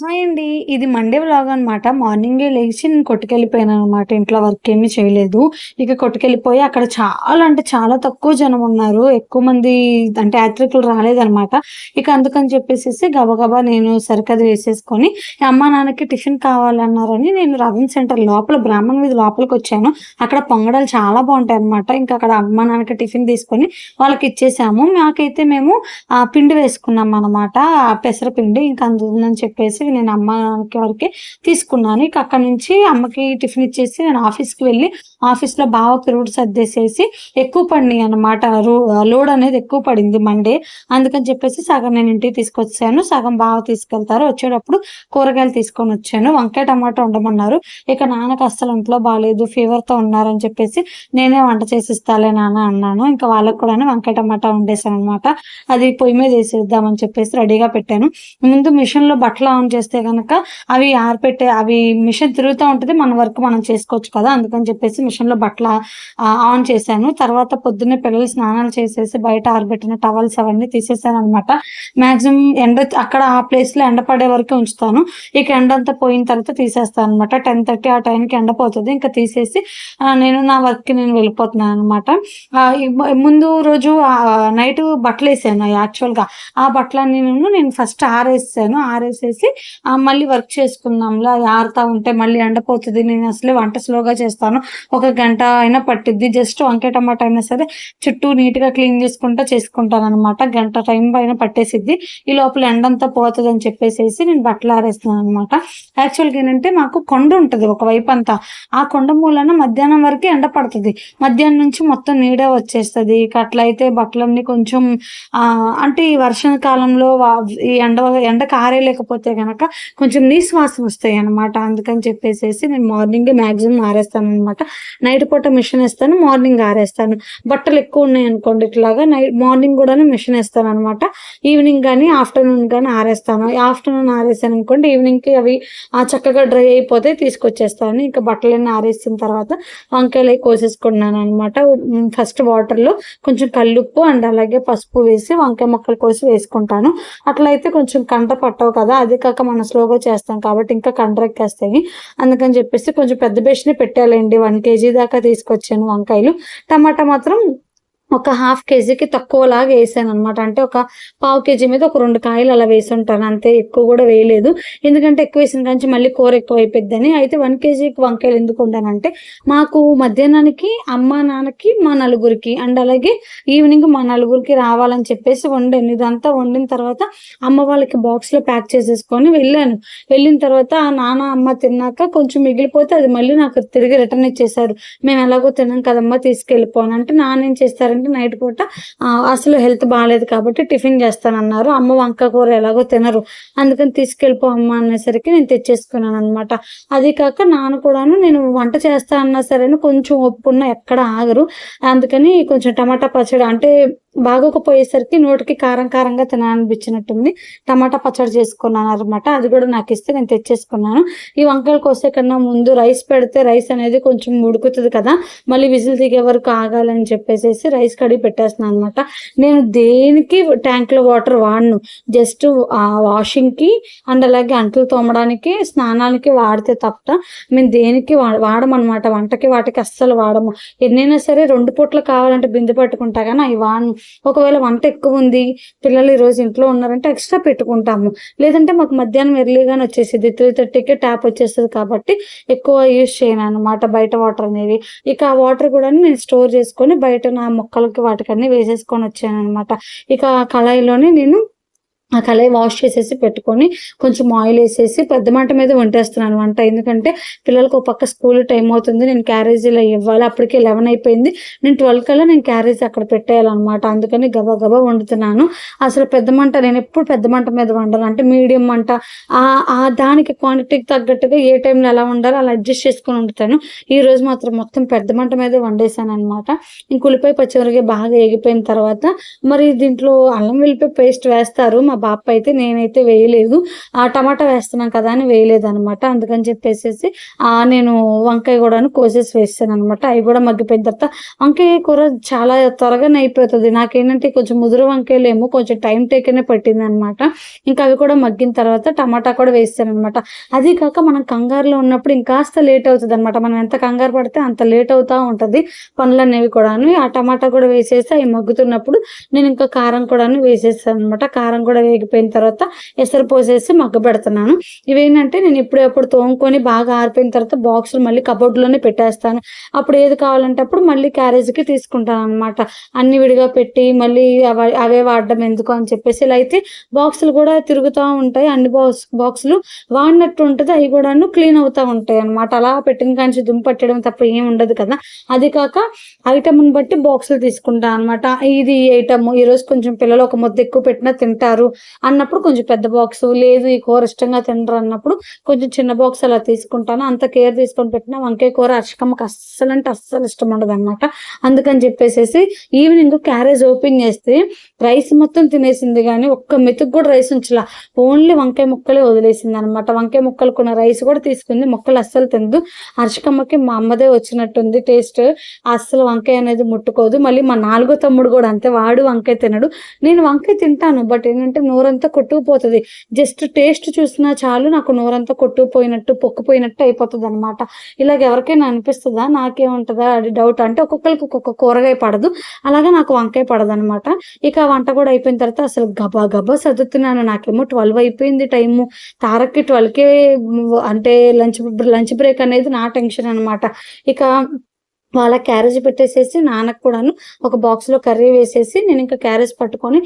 Hi అండి. ఇది Monday vlog అనమాట. మార్నింగే లేచి నేను కొట్టుకెళ్ళిపోయాను అనమాట ఇంట్లో వర్క్ ఏమీ చేయలేదు. ఇక కొట్టుకెళ్ళిపోయి అక్కడ చాలా అంటే చాలా తక్కువ జనం ఉన్నారు. ఎక్కువ మంది అంటే యాత్రికులు రాలేదనమాట. ఇక అందుకని చెప్పేసి గబగబా నేను సరుకది వేసేసుకొని అమ్మా, నాన్నకి టిఫిన్ కావాలన్నారని నేను రవీన్ సెంటర్ లోపల బ్రాహ్మణ్ వీధి లోపలికొచ్చాను. అక్కడ పొంగడాలు చాలా బాగుంటాయి అనమాట ఇంకా అక్కడ అమ్మా, నాన్నకి టిఫిన్ తీసుకొని వాళ్ళకి ఇచ్చేసాము మాకైతే మేము ఆహ్, పిండి వేసుకున్నామనమాట. పెసరపిండి. ఇంకా అందుందని చెప్పేసి నేను అమ్మ వరకే తీసుకున్నాను. ఇక అక్కడి నుంచి అమ్మకి టిఫిన్ ఇచ్చేసి నేను ఆఫీస్‌కి వెళ్ళి ఆఫీస్‌లో బాగా పెరుగుడు సర్దేసేసి ఎక్కువ పడినాయి అనమాట లోడ్ అనేది ఎక్కువ పడింది మండే. అందుకని చెప్పేసి సగం నేను ఇంటికి తీసుకొచ్చాను సగం బావ తీసుకెళ్తారు. వచ్చేటప్పుడు కూరగాయలు తీసుకొని వచ్చాను వంకాయ, టమాటా వండమన్నారు. ఇక నాన్నకి అస్సలు ఒంట్లో బాగాలేదు ఫీవర్‌తో ఉన్నారని చెప్పేసి నేనే వంట చేసిస్తాలే నాన్న అన్నాను. ఇంకా వాళ్ళకి కూడా వంకాయ, టమాటా వండేసాననమాట. అది పొయ్యి మీద వేసేద్దామని చెప్పేసి రెడీగా పెట్టాను. ముందు మిషన్‌లో బట్టలు ఆన్ చేస్తే కనుక అవి ఆరిపెట్టే అవి మిషన్ తిరుగుతూ ఉంటుంది మన వర్క్ మనం చేసుకోవచ్చు కదా! అందుకని చెప్పేసి మిషన్‌లో బట్టల ఆన్ చేశాను. తర్వాత పొద్దున్నే పిల్లలు స్నానాలు చేసేసి బయట ఆరబెట్టిన టవల్స్ అవన్నీ తీసేసాననమాట. మాక్సిమం ఎండ అక్కడ ఆ ప్లేస్‌లో ఎండ పడే వరకు ఉంచుతాను. ఇక ఎండంతా పోయిన తర్వాత తీసేస్తాను అనమాట టెన్ థర్టీ ఆ టైంకి ఎండ పోతుంది ఇంకా తీసేసి నేను నా వర్క్‌కి నేను వెళ్ళిపోతున్నాను అనమాట ముందు రోజు ఆహ్, నైటు యాక్చువల్ యాక్చువల్‌గా. ఆ బట్టలన్నీ నేను ఫస్ట్ ఆరేసాను ఆరేసేసి మళ్ళీ వర్క్ చేసుకుందాంలా అది ఆరుతా ఉంటే మళ్ళీ ఎండపోతుంది నేను అసలే వంట స్లోగా చేస్తాను. ఒక గంట అయినా పట్టిద్ది. జస్ట్ వంకాయ, టమాటా అయినా సరే చుట్టూ నీట్‌గా క్లీన్ చేసుకుంటా చేసుకుంటాననమాట. గంట టైం పైన పట్టేసిద్ది. ఈ లోపల ఎండంతా అని చెప్పేసేసి నేను బట్టలు ఆరేస్తున్నాననమాట. యాక్చువల్‌గా ఏంటంటే మాకు కొండ ఉంటది ఒకవైపంతా. ఆ కొండ మూలన మధ్యాహ్నం వరకే ఎండ పడతది. మధ్యాహ్నం నుంచి మొత్తం నీడే వచ్చేస్తది. అట్లయితే బట్టలన్నీ కొంచెం అంటే ఈ వర్షాకాలంలో కాలంలో ఈ ఎండ కారేయలేకపోతే కనుక గనక కొంచెం నిశ్వాసం వస్తాయి అనమాట అందుకని చెప్పేసేసి నేను మార్నింగే ఆరేస్తాను అనమాట నైట్ పూట మిషన్ వేస్తాను మార్నింగ్ ఆరేస్తాను. బట్టలు ఎక్కువ ఉన్నాయనుకోండి ఇట్లాగా నైట్ మార్నింగ్ కూడా మిషన్ వేస్తాను అనమాట ఈవినింగ్ కానీ ఆఫ్టర్‌నూన్ కానీ ఆరేస్తాను. ఆఫ్టర్‌నూన్ ఆరేసాననుకోండి ఈవినింగ్‌కి అవి ఆ చక్కగా డ్రై అయిపోతే తీసుకొచ్చేస్తాను. ఇంకా బట్టలన్నీ ఆరేసిన తర్వాత వంకాయలు కోసేసుకున్నాను అనమాట ఫస్ట్ వాటర్‌లో కొంచెం కల్లుప్పు అండ్ అలాగే పసుపు వేసి వంకాయ ముక్కలు కోసి వేసుకుంటాను. అట్లయితే కొంచెం కంట పట్టవు కదా! అదే కాక మనం స్లోగా చేస్తాం కాబట్టి ఇంకా కండ్రెక్కేస్తాయి. అందుకని చెప్పేసి కొంచెం పెద్ద బేషనే పెట్టాలండి వన్ కేజీ దాకా తీసుకొచ్చాను వంకాయలు. టమాటా మాత్రం ఒక హాఫ్ కేజీకి తక్కువలాగా అనమాట అంటే ఒక పావు కేజీ మీద ఒక రెండు కాయలు అలా వేసి ఉంటాను అంతే. ఎక్కువ కూడా వేయలేదు. ఎందుకంటే ఎక్కువేసిన కానీ మళ్ళీ కూర ఎక్కువ అయిపోద్దని అయితే వన్ కేజీకి వంకాయలు ఎందుకు వండానంటే మాకు మధ్యాహ్నానికి అమ్మ, నాన్నకి, మా నలుగురికి అండ్ అలాగే ఈవినింగ్ మా నలుగురికి రావాలని చెప్పేసి వండాను. ఇదంతా వండిన తర్వాత అమ్మ వాళ్ళకి బాక్స్‌లో ప్యాక్ చేసేసుకొని వెళ్ళాను. వెళ్ళిన తర్వాత నాన్న, అమ్మ తిన్నాక కొంచెం మిగిలిపోతే అది మళ్ళీ నాకు తిరిగి రిటర్న్ ఇచ్చేసారు. మేము ఎలాగో తిన్నాం కదమ్మా తీసుకెళ్ళిపోను అంటే నాన్న ఏం చేస్తారంటే నైట్ పూట అసలు హెల్త్ బాగాలేదు కాబట్టి టిఫిన్ చేస్తానన్నారు. అమ్మ వంకాయ కూర ఎలాగో తినరు. అందుకని తీసుకెళ్ళిపో అమ్మ అనేసరికి నేను తెచ్చేసుకున్నాను అనమాట అది కాక నాన్న కూడాను నేను వంట చేస్తా అన్నా సరే కొంచెం ఒప్పుకున్న ఎక్కడ ఆగరు. అందుకని కొంచెం టమాటా పచ్చడి అంటే బాగోకపోయేసరికి నోటికి కారం కారంగా తినాలనిపించినట్టుంది. టమాటా పచ్చడి చేసుకున్నాను అనమాట అది కూడా నాకు ఇస్తే నేను తెచ్చేసుకున్నాను. ఈ వంకాయలు కోసే కన్నా ముందు రైస్ పెడితే రైస్ అనేది కొంచెం ఉడుకుతుంది కదా! మళ్ళీ విజిల్ దిగే వరకు ఆగాలని చెప్పేసేసి రైస్ కడిగి పెట్టేస్తున్నాననమాట. నేను దేనికి ట్యాంక్‌లో వాటర్ వాడను. జస్ట్ వాషింగ్‌కి అండ్ అలాగే అంట్లు తోమడానికి, స్నానానికి వాడితే తప్ప మేము దేనికి వా వాడమనమాట. వంటకి వాటికి అస్సలు వాడము. ఎన్నైనా సరే రెండు పూట్ల కావాలంటే బిందె పట్టుకుంటా కానీ అవి వాడను. ఒకవేళ వంట ఎక్కువ ఉంది పిల్లలు ఈరోజు ఇంట్లో ఉన్నారంటే ఎక్స్‌ట్రా పెట్టుకుంటాము. లేదంటే మాకు మధ్యాహ్నం ఎర్లీగానే వచ్చేసేది త్రీ థర్టీకే ట్యాప్ వచ్చేస్తుంది కాబట్టి ఎక్కువ యూజ్ చేయననమాట బయట వాటర్ అనేవి. ఇక ఆ వాటర్ కూడా నేను స్టోర్ చేసుకొని బయట నా మొక్కలకి వాటికన్నీ వేసేసుకొని వచ్చాను అనమాట ఇక కళాయిలోనే నేను ఆ కళాయి వాష్ చేసేసి పెట్టుకొని కొంచెం ఆయిల్ వేసేసి పెద్ద మంట మీద వండేస్తున్నాను వంట. ఎందుకంటే పిల్లలకు ఒక పక్క స్కూల్ టైం అవుతుంది. నేను క్యారేజీలో ఇవ్వాలి. అప్పటికే 11 అయిపోయింది. నేను 12 కల్లా నేను క్యారేజ్ అక్కడ పెట్టేయాలనమాట. అందుకని గబగబా వండుతున్నాను. అసలు పెద్ద మంట నేనెప్పుడు పెద్ద మంట మీద వండాలి అంటే మీడియం మంట ఆ దానికి క్వాంటిటీకి తగ్గట్టుగా ఏ టైంలో ఎలా వండాలో అలా అడ్జస్ట్ చేసుకొని వండుతాను. ఈరోజు మాత్రం మొత్తం పెద్ద మంట మీద వండేసాను అనమాట ఇంక ఉల్లిపాయ, పచ్చిమిరపకాయ బాగా ఏగిపోయిన తర్వాత మరి దీంట్లో అల్లం వెల్లిపాయ పేస్ట్ వేస్తారు. మా బాప అయితే నేనైతే వేయలేదు. ఆ టమాటా వేస్తున్నాం కదా అని వేయలేదు అనమాట అందుకని చెప్పేసి ఆ నేను వంకాయ కూడా కోసేసి వేస్తాను అనమాట అవి కూడా మగ్గిపోయిన తర్వాత వంకాయ కూర చాలా త్వరగానే అయిపోతుంది. నాకేంటంటే కొంచెం ముదురు వంకాయలు ఏమో కొంచెం టైం టేకనే పట్టింది అనమాట ఇంకా అవి కూడా మగ్గిన తర్వాత టమాటా కూడా వేస్తాను అనమాట అది కాక మనం కంగారులో ఉన్నప్పుడు ఇంకాస్త లేట్ అవుతుంది అనమాట మనం ఎంత కంగారు పడితే అంత లేట్ అవుతూ ఉంటుంది పనులు అనేవి కూడా ఆ టమాటా కూడా వేసేసి అవి మగ్గుతున్నప్పుడు నేను ఇంకా కారం కూడా వేసేస్తాను అనమాట కారం కూడా వేగిపోయిన తర్వాత ఎసరు పోసేసి మగ్గ పెడుతున్నాను. ఇవేంటంటే నేను ఇప్పుడు ఎప్పుడు తోముకొని బాగా ఆరిపోయిన తర్వాత బాక్సులు మళ్ళీ కబోర్డ్లోనే పెట్టేస్తాను. అప్పుడు ఏది కావాలంటే అప్పుడు మళ్ళీ క్యారేజ్కి తీసుకుంటాను అనమాట అన్ని విడిగా పెట్టి మళ్ళీ అవే వాడడం ఎందుకు అని చెప్పేసి ఇలా అయితే బాక్సులు కూడా తిరుగుతూ ఉంటాయి. అన్ని బాక్స్ బాక్సులు వాడినట్టు ఉంటుంది. అవి కూడాను క్లీన్ అవుతూ ఉంటాయి అనమాట అలా పెట్టిన కాంచి దుమ్ము పట్టడం తప్ప ఏం ఉండదు కదా. అది కాక ఐటమ్ని బట్టి బాక్సులు తీసుకుంటాను అనమాట ఇది ఐటమ్. ఈరోజు కొంచెం పిల్లలు ఒక ముద్ద ఎక్కువ పెట్టినా తింటారు. అన్నప్పుడు కొంచెం పెద్ద బాక్స్ లేదు ఈ కూర ఇష్టంగా తినరు అన్నప్పుడు కొంచెం చిన్న బాక్స్ అలా తీసుకుంటాను. అంత కేర్ తీసుకొని పెట్టిన వంకాయ కూర అర్షకమ్మకి అస్సలు అంటే అస్సలు ఇష్టం ఉండదు అనమాట అందుకని చెప్పేసి ఈవినింగ్ క్యారేజ్ ఓపెన్ చేస్తే రైస్ మొత్తం తినేసింది కానీ ఒక్క మెతుకు కూడా రైస్ ఉంచలా. ఓన్లీ వంకాయ ముక్కలే వదిలేసింది అనమాట వంకాయ ముక్కలు కొన్న రైస్ కూడా తీసుకుంది. ముక్కలు అస్సలు తినదు. హర్షకమ్మకి మా అమ్మదే వచ్చినట్టుంది టేస్ట్. అస్సలు వంకాయ అనేది ముట్టుకోదు. మళ్ళీ మా నాలుగో తమ్ముడు కూడా అంతే. వాడు వంకాయ తినడు. నేను వంకాయ తింటాను. బట్ ఏంటంటే నోరంతా కొట్టుకుపోతుంది. జస్ట్ టేస్ట్ చూసినా చాలు నాకు నోరంతా కొట్టుకుపోయినట్టు పొక్కుపోయినట్టు అయిపోతుంది అనమాట ఇలాగ ఎవరికైనా అనిపిస్తుందా? నాకేముంటుందా? అది డౌట్ అంటే ఒక్కొక్కరికి ఒక్కొక్క కూరగాయ పడదు. అలాగే నాకు వంకాయ పడదు అనమాట ఇక వంట కూడా అయిపోయిన తర్వాత అసలు గబా గబా చదువుతున్నాను నాకేమో ట్వెల్వ్ అయిపోయింది టైము తారక్కి ట్వెల్వ్కే అంటే లంచ్ లంచ్ బ్రేక్ అనేది నా టెన్షన్ అనమాట ఇక వాళ్ళ క్యారేజ్ పెట్టేసేసి నాన్నకు కూడాను ఒక బాక్స్లో కర్రీ వేసేసి నేను ఇంకా క్యారేజ్ పట్టుకొని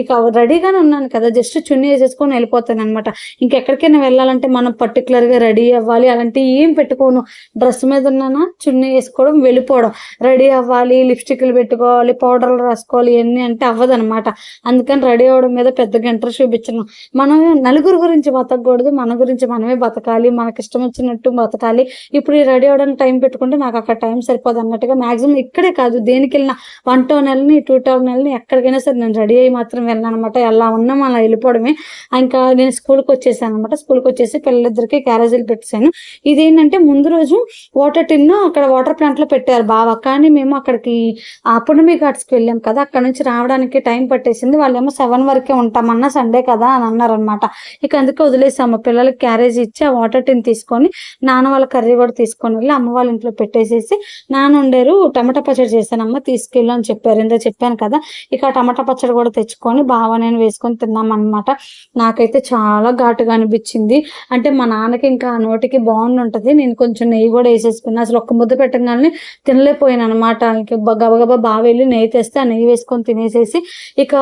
ఇక రెడీగానే ఉన్నాను కదా జస్ట్ చున్నీ వేసేసుకొని వెళ్ళిపోతాను అనమాట ఇంకెక్కడికైనా వెళ్ళాలంటే మనం పర్టికులర్గా రెడీ అవ్వాలి అలాంటి ఏం పెట్టుకోను. డ్రెస్ మీద ఉన్నానా చున్నీ వేసుకోవడం వెళ్ళిపోవడం. రెడీ అవ్వాలి లిప్స్టిక్లు పెట్టుకోవాలి పౌడర్లు రాసుకోవాలి ఇవన్నీ అంటే అవ్వదనమాట అందుకని రెడీ అవ్వడం మీద పెద్దగా ఇంట్రెస్ట్ చూపించను. మనం నలుగురు గురించి బతకూడదు మన గురించి మనమే బతకాలి మనకి ఇష్టం వచ్చినట్టు బతకాలి. ఇప్పుడు ఈ రెడీ అవ్వడానికి టైం పెట్టుకుంటే నాకు అక్కడ టైం తప్పదు అన్నట్టుగా మాక్సిమం ఇక్కడే కాదు దేనికి వెళ్ళినా వన్ టౌన్ వెళ్ళని టూ టౌన్ వెళ్ళని ఎక్కడికైనా సరే నేను రెడీ అయ్యి మాత్రం వెళ్ళాను అనమాట ఎలా ఉన్నాం అలా వెళ్ళిపోవడమే. ఇంకా నేను స్కూల్కి వచ్చేసాను అనమాట స్కూల్కి వచ్చేసి పిల్లలిద్దరికి క్యారేజీలు పెట్టేశాను. ఇదేంటంటే ముందు రోజు వాటర్ టిన్ అక్కడ వాటర్ ప్లాంట్లో పెట్టారు బావ. కానీ మేము అక్కడికి ఆ పుణమి ఘాట్స్కి వెళ్ళాం కదా. అక్కడ నుంచి రావడానికి టైం పట్టేసింది. వాళ్ళేమో సెవెన్ వరకే ఉంటామన్నా సండే కదా అని అన్నారనమాట ఇక అందుకే వదిలేసాము. పిల్లలకి క్యారేజ్ ఇచ్చి ఆ వాటర్ టిన్ తీసుకొని నాన్న వాళ్ళ కర్రీ కూడా తీసుకొని వెళ్ళి అమ్మ వాళ్ళ ఇంట్లో పెట్టేసేసి నాన్న ఉండేరు టమాటా పచ్చడి చేశానమ్మ తీసుకెళ్ళు అని చెప్పారు. ఇందో చెప్పాను కదా ఇక టమాటా పచ్చడి కూడా తెచ్చుకొని బాగా నేను వేసుకొని తిన్నాం అనమాట నాకైతే చాలా ఘాటుగా అనిపించింది. అంటే మా నాన్నకి ఇంకా నోటికి బాగుండి ఉంటుంది నేను కొంచెం నెయ్యి కూడా వేసేసుకున్నా. అసలు ఒక్క ముద్ద పెట్టగానే తినలేకపోయాను అనమాట ఇంక గబగబా బాగా వెళ్ళి నెయ్యి తెస్తే ఆ నెయ్యి వేసుకొని తినేసేసి ఇక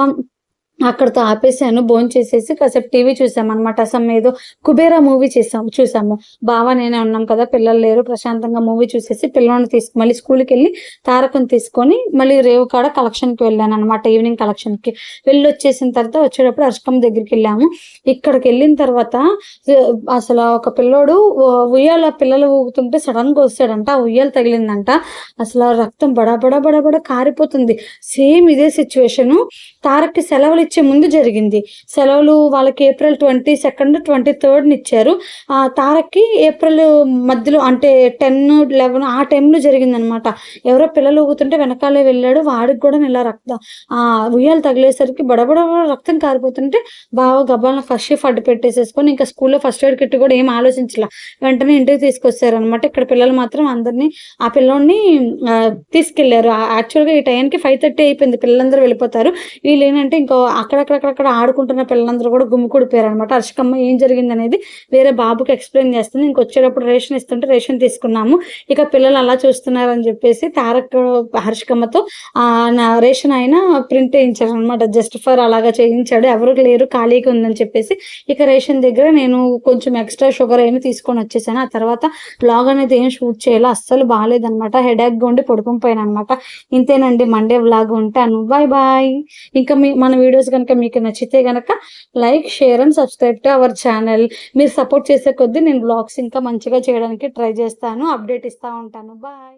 అక్కడితో ఆపేసాను భోజనం చేసేసి కాసేపు టీవీ చూసాం అనమాట అసలు ఏదో కుబేరా మూవీ చేసాము చూసాము. బావ నేనే ఉన్నాం కదా పిల్లలు లేరు. ప్రశాంతంగా మూవీ చూసేసి పిల్లల్ని తీసుకు మళ్ళీ స్కూల్కి వెళ్ళి తారకం తీసుకొని మళ్ళీ రేవు కాడ కలెక్షన్కి వెళ్ళాను అనమాట ఈవినింగ్ కలెక్షన్కి. వెళ్ళి వచ్చేసిన తర్వాత వచ్చేటప్పుడు అర్షకం దగ్గరికి వెళ్ళాము. ఇక్కడికి వెళ్ళిన తర్వాత అసలు ఒక పిల్లోడు ఉయ్యాల పిల్లలు ఊగుతుంటే సడన్గా వస్తాడంట ఆ ఉయ్యాల తగిలిందంట. అసలు ఆ రక్తం బడా బడా బడా బడా కారిపోతుంది. సేమ్ ఇదే సిచ్యువేషను. తారక్కి సెలవులు ఇచ్చే ముందు జరిగింది. సెలవులు వాళ్ళకి ఏప్రిల్ ట్వంటీ సెకండ్ ట్వంటీ థర్డ్ని ఇచ్చారు. ఆ తారక్కి ఏప్రిల్ మధ్యలో అంటే టెన్ లెవెన్ ఆ టైంలో జరిగిందనమాట ఎవరో పిల్లలు ఊగుతుంటే వెనకాలే వెళ్ళాడు. వాడికి కూడా ఇలా రక్తం. ఆ ఉయ్యాలు తగిలేసరికి బడబడ రక్తం కారిపోతుంటే బాగా గబాలను ఫస్ట్ ఫడ్ పెట్టేసేసుకొని ఇంకా స్కూల్లో ఫస్ట్ ఎయిడ్ కిట్ కూడా ఏం ఆలోచించలే. వెంటనే ఇంటికి తీసుకొచ్చారనమాట ఇక్కడ పిల్లలు మాత్రం అందరినీ ఆ పిల్లోడిని ఆ, తీసుకెళ్ళారు. యాక్చువల్గా ఈ టైంకి ఫైవ్ థర్టీ అయిపోయింది. పిల్లలందరూ వెళ్ళిపోతారు. వీళ్ళు ఏంటంటే ఇంకో అక్కడక్కడక్కడ ఆడుకుంటున్న పిల్లలందరూ కూడా గుమ్ముకూడిపోయారు అనమాట హర్షికమ్మ ఏం జరిగింది అనేది వేరే బాబుకి ఎక్స్ప్లెయిన్ చేస్తుంది. ఇంకొచ్చేటప్పుడు రేషన్ ఇస్తుంటే రేషన్ తీసుకున్నాము. ఇక పిల్లలు అలా చూస్తున్నారు అని చెప్పేసి తారక్ హర్షకమ్మతో నా రేషన్ ఆయన ప్రింట్ వేయించారు అనమాట జస్ట్ ఫర్ అలాగా చేయించాడు. ఎవరు లేరు ఖాళీగా ఉందని చెప్పేసి ఇక రేషన్ దగ్గర నేను కొంచెం ఎక్స్ట్రా షుగర్ అయినా తీసుకొని వచ్చేసాను. ఆ తర్వాత బ్లాగ్ అనేది ఏం షూట్ చేయాలో అస్సలు బాగాలేదనమాట హెడేక్గా ఉండి పడుకుని పోయాను అనమాట ఇంతేనండి మండే బ్లాగ్ ఉంటాను బాయ్ బాయ్. ఇంకా మీ మన వీడియోస్ వీడియోస్ కనుక మీకు నచ్చితే కనుక like share and subscribe to our channel మీరు సపోర్ట్ చేసే కొద్దీ నేను బ్లాగ్స్ ఇంకా మంచిగా చేయడానికి ట్రై చేస్తాను. అప్డేట్ ఇస్తూ ఉంటాను. బాయ్